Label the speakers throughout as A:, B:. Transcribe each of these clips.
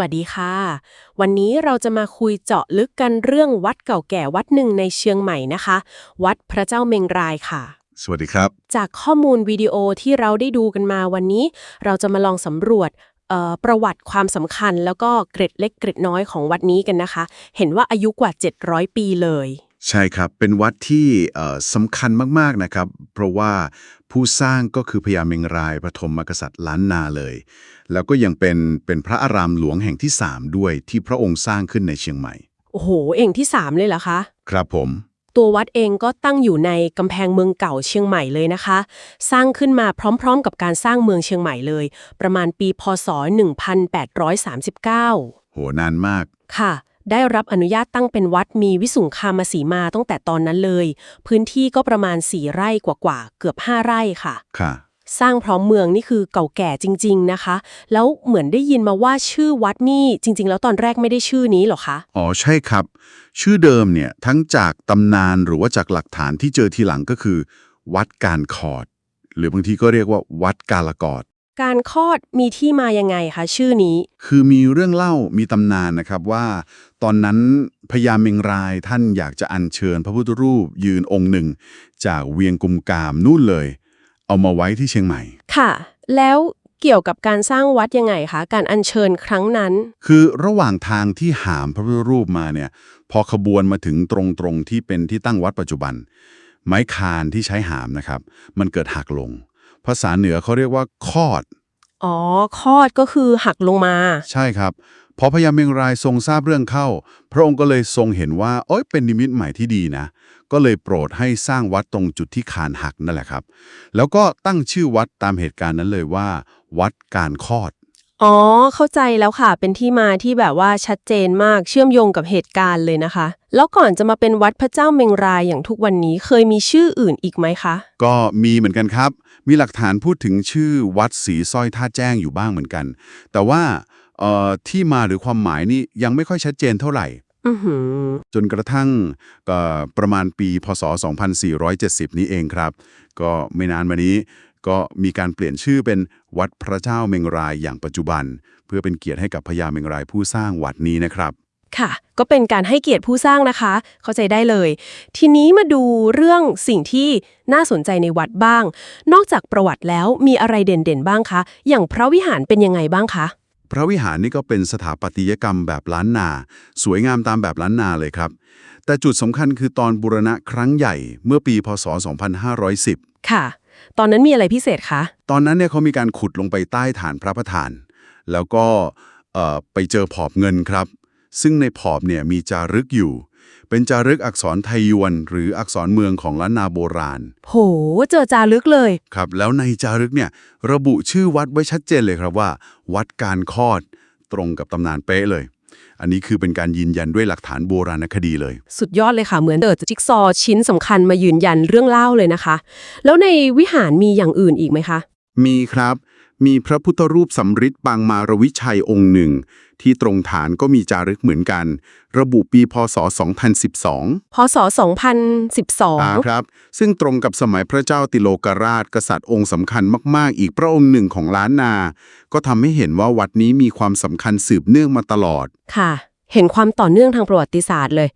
A: วัสดีค่ะ วันนี้เราจะมาคุยเจาะลึกกันเรื่องวัดเก่าแก่วัดหนึ่งในเชียงใหม่นะคะ วัดพระเจ้าเมงรายค่ะ
B: สวัสดีครับ
A: จากข้อมูลวิดีโอที่เราได้ดูกันมาวันนี้ เราจะมาลองสำรวจเอ่อประวัติความสำคัญแล้วก็เกร็ดเล็กเกร็ดน้อยของวัดนี้กันนะคะ เห็นว่าอายุกว่า 700 ปีเลย
B: ใช่ครับ เป็นวัดที่เอ่อสำคัญมาก ๆ นะครับ เพราะว่าผู้สร้างก็คือพญาเมงรายปฐมกษัตริย์ล้านนาเลย แล้วก็ยังเป็นเป็นพระอารามหลวงแห่งที่ 3 ด้วยที่พระองค์สร้างขึ้นในเชียงใหม่
A: โอ้โห เองที่ 3 เลยเหรอคะ
B: ครับผม
A: ตัววัดเองก็ตั้งอยู่ในกำแพงเมืองเก่าเชียงใหม่เลยนะคะ สร้างขึ้นมาพร้อมๆ กับการสร้างเมืองเชียงใหม่เลย ประมาณปีพศ 1839
B: โหนานมาก
A: ค่ะ ได้รับอนุญาตตั้งเป็นวัดมีวิสุงคามสีมาตั้งแต่ตอนนั้นเลย พื้นที่ก็ประมาณ4ไร่กว่าๆเกือบ5ไร่ค่ะ
B: ค่ะ
A: สร้างพร้อมเมืองนี่คือเก่าแก่จริง ๆนะคะ แล้วเหมือนได้ยินมาว่าชื่อวัดนี่จริง ๆ แล้วตอนแรกไม่ได้ชื่อนี้หรอคะ
B: อ๋อใช่ครับ ชื่อเดิมเนี่ยทั้งจากตำนานหรือว่าจากหลักฐานที่เจอทีหลังก็คือ วัดการคอด หรือบางทีก็เรียกว่าวัดกาลกอด
A: การคลอดมีที่มายังไงคะชื่อนี้
B: คือมีเรื่องเล่ามีตำนานนะครับว่า ตอนนั้นพญาเมงรายท่านอยากจะอัญเชิญพระพุทธรูปยืนองค์หนึ่ง จากเวียงกุมกามนู่นเลย เอามาไว้ที่เชียงใหม่
A: ค่ะ แล้วเกี่ยวกับการสร้างวัดยังไงคะ การอัญเชิญครั้งนั้น
B: คือระหว่างทางที่หามพระพุทธรูปมาเนี่ย พอขบวนมาถึงตรงๆที่เป็นที่ตั้งวัดปัจจุบัน ไม้คานที่ใช้หามนะครับ มันเกิดหักลง ภาษาเหนือเขาเรียกว่าคอด
A: อ๋อคลอดก็คือหักลงมา
B: ใช่ครับพอพญาเมงรายทรงทราบเรื่องเข้า พระองค์ก็เลยทรงเห็นว่าโอ้ยเป็นนิมิตใหม่ที่ดีนะ ก็เลยโปรดให้สร้างวัดตรงจุดที่คานหักนั่นแหละครับ แล้วก็ตั้งชื่อวัดตามเหตุการณ์นั้นเลยว่า วัดการคลอด
A: อ๋อ เข้าใจแล้วค่ะ เป็นที่มาที่แบบว่าชัดเจนมากเชื่อมโยงกับเหตุการณ์เลยนะคะ แล้วก่อนจะมาเป็นวัดพระเจ้าเมงรายอย่างทุกวันนี้เคยมีชื่ออื่นอีกไหมคะ
B: ก็มีเหมือนกันครับ มีหลักฐานพูดถึงชื่อวัดศรีสร้อยท่าแจ้งอยู่บ้างเหมือนกัน แต่ว่าเอ่อที่มาหรือความหมายนี่ยังไม่ค่อยชัดเจนเท่าไหร่
A: อือหือ
B: จนกระทั่งเอ่อประมาณปี พศ 2470 นี้เองครับ ก็ไม่นานมานี้ ก็มีการเปลี่ยนชื่อเป็นวัดพระเจ้าเมงรายอย่างปัจจุบัน เพื่อเป็นเกียรติให้กับพญาเมงรายผู้สร้างวัดนี้นะครับ
A: ค่ะ ก็เป็นการให้เกียรติผู้สร้างนะคะ เข้าใจได้เลย ทีนี้มาดูเรื่องสิ่งที่น่าสนใจในวัดบ้าง นอกจากประวัติแล้วมีอะไรเด่นๆบ้างคะ อย่างพระวิหารเป็นยังไงบ้างคะ
B: พระวิหารนี่ก็เป็นสถาปัตยกรรมแบบล้านนา สวยงามตามแบบล้านนาเลยครับ แต่จุดสำคัญคือตอนบูรณะครั้งใหญ่เมื่อปีพศ 2510
A: ค่ะ ตอนนั้นมีอะไรพิเศษคะ
B: ตอนนั้นเนี่ยเขามีการขุดลงไปใต้ฐานพระประธาน แล้วก็เอ่อไปเจอผอบเงินครับ ซึ่งในผอบเนี่ยมีจารึกอยู่ เป็นจารึกอักษรไทยยวน หรืออักษรเมืองของล้านนาโบราณ
A: โห เจอจารึกเลย
B: ครับ แล้วในจารึกเนี่ยระบุชื่อวัดไว้ชัดเจนเลยครับว่า วัดการคอด ตรงกับตำนานเป๊ะเลย อันนี้คือเป็นการยืนยันด้วยหลักฐานโบราณคดีเลย
A: สุดยอดเลยค่ะ เหมือนเดิดจิ๊กซอว์ชิ้นสำคัญมายืนยันเรื่องเล่าเลยนะคะ แล้วในวิหารมีอย่างอื่นอีกไหมคะ
B: มีครับ มีพระพุทธรูปสำริดปางมารวิชัยองค์หนึ่ง ที่ตรงฐานก็มีจารึกเหมือนกัน ระบุปีพศ 2012
A: พศ
B: อ่า
A: 2012
B: ครับ ซึ่งตรงกับสมัยพระเจ้าติโลกราช กษัตริย์องค์สำคัญมาก ๆ อีกพระองค์หนึ่งของล้านนา ก็ทำให้เห็นว่าวัดนี้มีความสำคัญสืบเนื่องมาตลอด
A: ค่ะ เห็นความต่อเนื่องทางประวัติศาสตร์เลย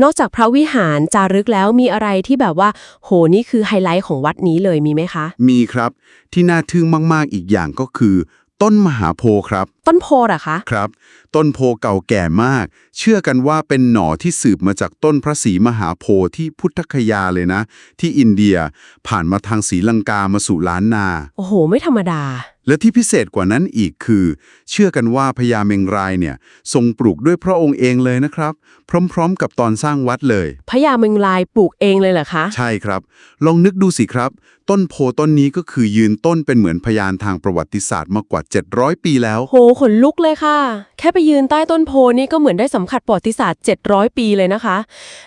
A: นอกจากพระวิหารจารึกแล้วมีอะไรที่แบบว่า โหนี่คือไฮไลท์ของวัดนี้เลยมีไหมคะ
B: มีครับ ที่น่าทึ่งมากๆอีกอย่างก็คือ ต้นมหาโพธิ์ครับ
A: ต้นโพธิ์เหรอคะ
B: ครับ ต้นโพเก่าแก่มาก เชื่อกันว่าเป็นหน่อที่สืบมาจากต้นพระศรีมหาโพธิ์ที่พุทธคยาเลยนะ ที่อินเดียผ่านมาทางศรีลังกามาสู่ล้านนา
A: โอ้โห ไม่ธรรมดา
B: และที่พิเศษกว่านั้นอีกคือ เชื่อกันว่าพญาเมงรายเนี่ยทรงปลูกด้วยพระองค์เองเลยนะครับ พร้อม ๆ กับตอนสร้างวัดเลย
A: พญาเมงลายปลูกเองเลยเหรอคะ
B: ใช่ครับ ลองนึกดูสิครับ ต้นโพต้นนี้ก็คือยืนต้นเป็นเหมือนพยานทางประวัติศาสตร์มากกว่า 700 ปีแล้ว
A: โหขนลุกเลยค่ะ แค่ไปยืนใต้ต้นโพนี่ก็เหมือนได้สัมผัสประวัติศาสตร์ 700 ปีเลยนะคะ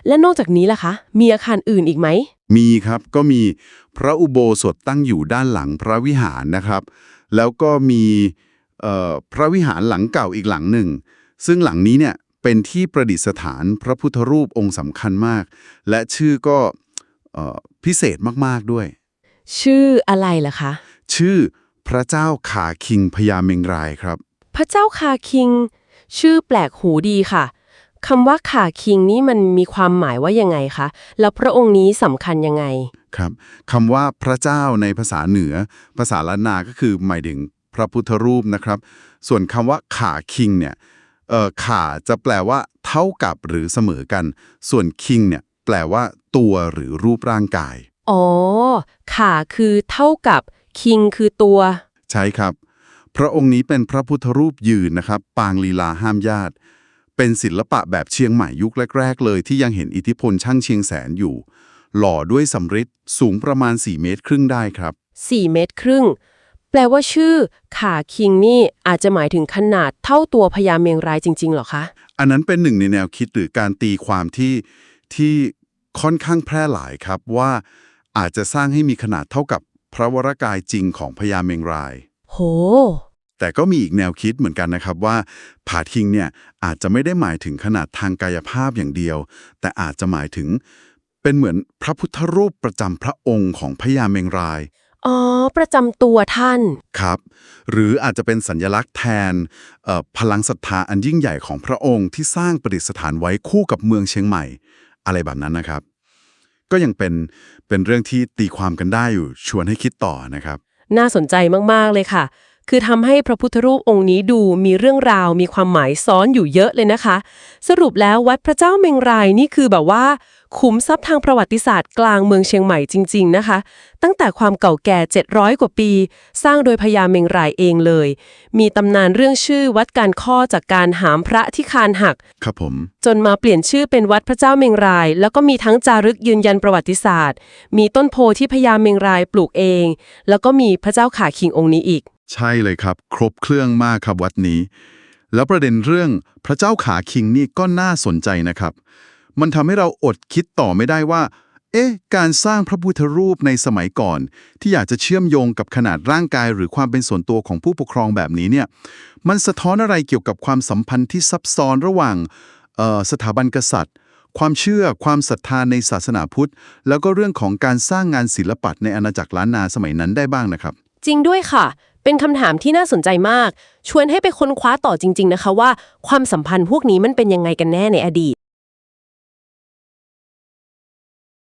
A: และนอกจากนี้ล่ะคะ มีอาคารอื่นอีกไหม
B: มีครับก็มีพระอุโบสถตั้งอยู่ด้านหลังพระวิหารนะครับ แล้วก็มีเอ่อพระวิหารหลังเก่าอีกหลังหนึ่ง ซึ่งหลังนี้เนี่ยเป็นที่ประดิษฐานพระพุทธรูปองค์สำคัญมาก และชื่อก็เอ่อพิเศษมาก ๆ ด้วย
A: ชื่ออะไรล่ะคะ
B: ชื่อพระเจ้าขาคิงพญาเมงรายครับ
A: พระเจ้าคาคิง ชื่อแปลกหูดีค่ะ คำว่าขาคิงนี่มันมีความหมายว่ายังไงคะ แล้วพระองค์นี้สำคัญยังไง
B: ครับคำว่าพระเจ้าในภาษาเหนือ ภาษาล้านนาก็คือหมายถึงพระพุทธรูปนะครับ ส่วนคำว่าขาคิงเนี่ยเอ่อขาจะแปลว่า เท่ากับหรือเสมอกัน ส่วนคิงเนี่ยแปลว่า ตัวหรือรูปร่างกาย
A: อ๋อ ขาคือเท่ากับ คิงคือตัว
B: ใช่ครับ พระองค์นี้เป็นพระพุทธรูปยืนนะครับ ปางลีลาห้ามญาติ เป็นศิลปะแบบเชียงใหม่ยุคแรก ๆ เลยที่ยังเห็นอิทธิพลช่างเชียงแสนอยู่ หล่อด้วยสำริดสูงประมาณ 4 เมตรครึ่งได้ครับ
A: 4 เมตรครึ่ง แปลว่าชื่อ ขาคิงนี่อาจจะหมายถึงขนาดเท่าตัวพญาเมงรายจริงๆเหรอคะ
B: อันนั้นเป็นหนึ่งในแนวคิดหรือการตีความที่ที่ค่อนข้างแพร่หลายครับว่า อาจจะสร้างให้มีขนาดเท่ากับพระวรากายจริงของพญาเมงราย
A: โห
B: แต่ก็มีอีกแนวคิดเหมือนกันนะครับว่าผาทิงเนี่ยอาจจะไม่ได้หมายถึงขนาดทางกายภาพอย่างเดียว แต่อาจจะหมายถึงเป็นเหมือนพระพุทธรูปประจำพระองค์ของพญาเมงราย
A: อ๋อ ประจำตัวท่าน
B: ครับ หรืออาจจะเป็นสัญญลักษณ์แทนเอ่อพลังศรัทธาอันยิ่งใหญ่ของพระองค์ที่สร้างประดิษฐานไว้คู่กับเมืองเชียงใหม่ อะไรแบบนั้นนะครับ ก็ยังเป็นเป็นเรื่องที่ตีความกันได้อยู่ชวนให้คิดต่อนะครับ
A: น่าสนใจมากๆเลยค่ะ คือทำให้พระพุทธรูปองค์นี้ดูมีเรื่องราวมีความหมายซ้อนอยู่เยอะเลยนะคะ สรุปแล้ววัดพระเจ้าเมงรายนี่คือแบบว่า ขุมทรัพย์ทางประวัติศาสตร์กลางเมืองเชียงใหม่จริง ๆนะคะ ตั้งแต่ความเก่าแก่ 700 กว่าปี สร้างโดยพญาเมงรายเองเลย มีตำนานเรื่องชื่อวัดการข้อจากการหามพระที่คานหัก
B: ครับผม
A: จนมาเปลี่ยนชื่อเป็นวัดพระเจ้าเมงราย แล้วก็มีทั้งจารึกยืนยันประวัติศาสตร์ มีต้นโพที่พญาเมงรายปลูกเอง แล้วก็มีพระเจ้าขาคิงองค์นี้อีก
B: ใช่เลยครับ ครบเครื่องมากครับวัดนี้ แล้วประเด็นเรื่องพระเจ้าขาคิงนี่ก็น่าสนใจนะครับ มันทำให้เราอดคิดต่อไม่ได้ว่า เอ๊ะ การสร้างพระพุทธรูปในสมัยก่อน ที่อยากจะเชื่อมโยงกับขนาดร่างกาย หรือความเป็นส่วนตัวของผู้ปกครองแบบนี้เนี่ย มันสะท้อนอะไรเกี่ยวกับความสัมพันธ์ที่ซับซ้อนระหว่างสถาบันกษัตริย์ ความเชื่อความศรัทธาในศาสนาพุทธ แล้วก็เรื่องของการสร้างงานศิลปะในอาณาจักรล้านนาสมัยนั้นได้บ้างนะครับ
A: จริงด้วยค่ะ เป็นคำถามที่น่าสนใจมาก ชวนให้ไปค้นคว้าต่อจริง ๆ นะคะว่าความสัมพันธ์พวกนี้มันเป็นยังไงกันแน่ในอดีต